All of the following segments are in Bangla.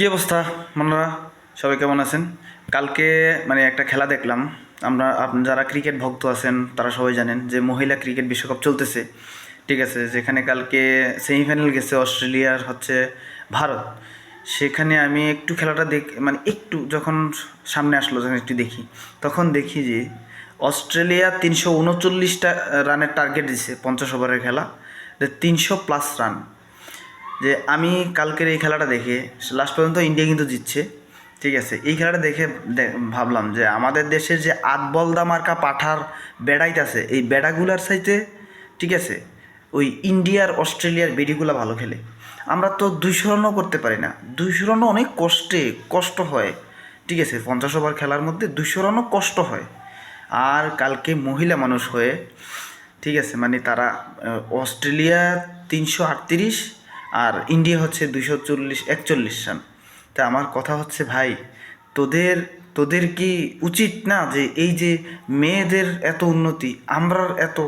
কী অবস্থা মনোরা সবাই কেমন আছেন? কালকে মানে একটা খেলা দেখলাম। আমরা যারা ক্রিকেট ভক্ত আছেন, তারা সবাই জানেন যে মহিলা ক্রিকেট বিশ্বকাপ চলতেছে। ঠিক আছে, যেখানে কালকে সেমিফাইনাল গেছে অস্ট্রেলিয়ার হচ্ছে ভারত। সেখানে আমি একটু খেলাটা দেখ মানে একটু যখন সামনে আসলো, যখন একটু দেখি, তখন দেখি যে অস্ট্রেলিয়া তিনশো উনচল্লিশটা রানের টার্গেট দিছে পঞ্চাশ ওভারের খেলা। তিনশো প্লাস রান যে আমি কালকের এই খেলাটা দেখে লাস্ট পর্যন্ত ইন্ডিয়া কিন্তু জিতছে, ঠিক আছে? এই খেলাটা দেখে ভাবলাম যে আমাদের দেশের যে আতবলদা মার্কা পাঠার বেড়াইতেছে এই বেড়াগুলার সাইতে ঠিক আছে? ওই ইন্ডিয়ার অস্ট্রেলিয়ার বেডিগুলা ভালো খেলে। আমরা তো দুইশো রানও করতে পারি না। দুইশো রানও অনেক কষ্টে, কষ্ট হয়, ঠিক আছে? পঞ্চাশ ওভার খেলার মধ্যে দুইশো রানও কষ্ট হয়। আর কালকে মহিলা মানুষ হয়ে, ঠিক আছে? মানে তারা অস্ট্রেলিয়া তিনশো আটত্রিশ আর ইন্ডিয়া হচ্ছে দুশো চল্লিশ, একচল্লিশ রান। তা আমার কথা হচ্ছে ভাই, তোদের তোদের কি উচিত না যে এই যে মেয়েদের এত উন্নতি আমরা এত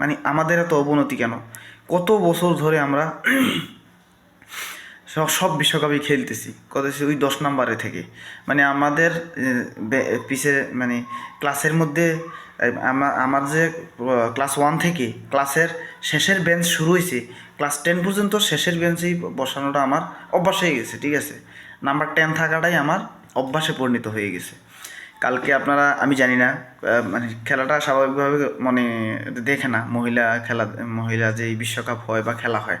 মানে আমাদের এত অবনতি কেন? কত বছর ধরে আমরা সব বিশ্বকাপই খেলতেছি। কত ওই দশ নম্বরে থেকে। মানে আমাদের পিছে মানে ক্লাসের মধ্যে আমার যে ক্লাস ওয়ান থেকে ক্লাসের শেষের বেঞ্চ শুরু হয়েছে, ক্লাস টেন পর্যন্ত শেষের বেঞ্চেই বসানোটা আমার অভ্যাস হয়ে গেছে, ঠিক আছে? নাম্বার টেন থাকাটাই আমার অভ্যাসে পরিণত হয়ে গেছে। কালকে আপনারা, আমি জানি না মানে খেলাটা স্বাভাবিকভাবে মানে দেখে না, মহিলা খেলা, মহিলা যে বিশ্বকাপ হয় বা খেলা হয়,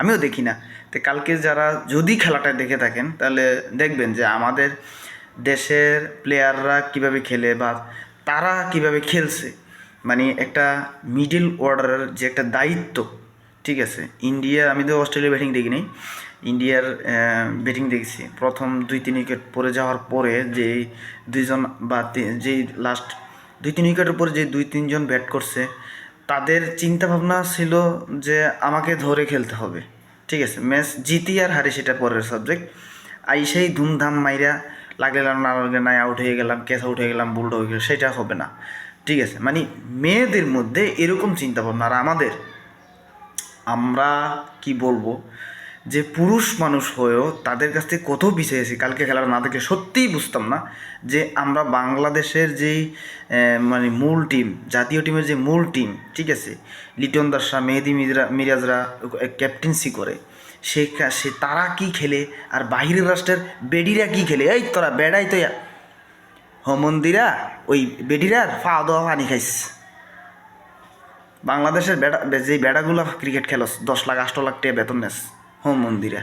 আমিও দেখি না। তো কালকে যারা যদি খেলাটা দেখে থাকেন, তাহলে দেখবেন যে আমাদের দেশের প্লেয়াররা কীভাবে খেলে বা তারা কীভাবে খেলছে। মানে একটা মিডিল অর্ডারের যে একটা দায়িত্ব, ঠিক আছে? ইন্ডিয়া আমি তো অস্ট্রেলিয়া ব্যাটিং দেখি নাই ইন্ডিয়ার ব্যাটিং দেখছি। প্রথম দুই তিন উইকেট পড়ে যাওয়ার পরে যে দুইজন বা যেই লাস্ট দুই তিন উইকেটের পরে যে দুই তিনজন ব্যাট করছে, তাদের চিন্তা ভাবনা ছিল যে আমাকে ধরে খেলতে হবে। ঠিক আছে ম্যাচ জিতি আর হারি সেটা পরের সাবজেক্ট আইসেই ধুমধাম মাইরা লাগলে না লাগলে নাই আউট হয়ে গেলাম ক্যাচ আউট হয়ে গেলাম বুলড হয়ে গেলাম, সেটা হবে না। ঠিক আছে মানে মেয়েদের মধ্যে এরকম চিন্তা ভাবনা আর আমাদের, আমরা কি বলব? যে পুরুষ মানুষ হয়েও তাদের কাছ থেকে কত পিছিয়ে আছি কালকে খেলাটা না দেখে সত্যিই বুঝতাম না যে আমরা বাংলাদেশের যেই মানে মূল টিম জাতীয় টিমের যে মূল টিম ঠিক আছে? লিটন দাসরা মেহেদি মিজরা মিরাজরা ক্যাপ্টেন্সি করে। সে সে তারা কি খেলে? আর বাহিরের রাষ্ট্রের বেডিরা কি খেলে? এই তোরা বেড়াই তো মন্দিরা, ওই বেডিরার ফা দেওয়া পানি খাইস। বাংলাদেশের বেড়া, যে বেড়াগুলো ক্রিকেট খেলস, দশ লাখ, আষ্ট লাখ টাকা বেতন নেস। হোম মন্দিরে।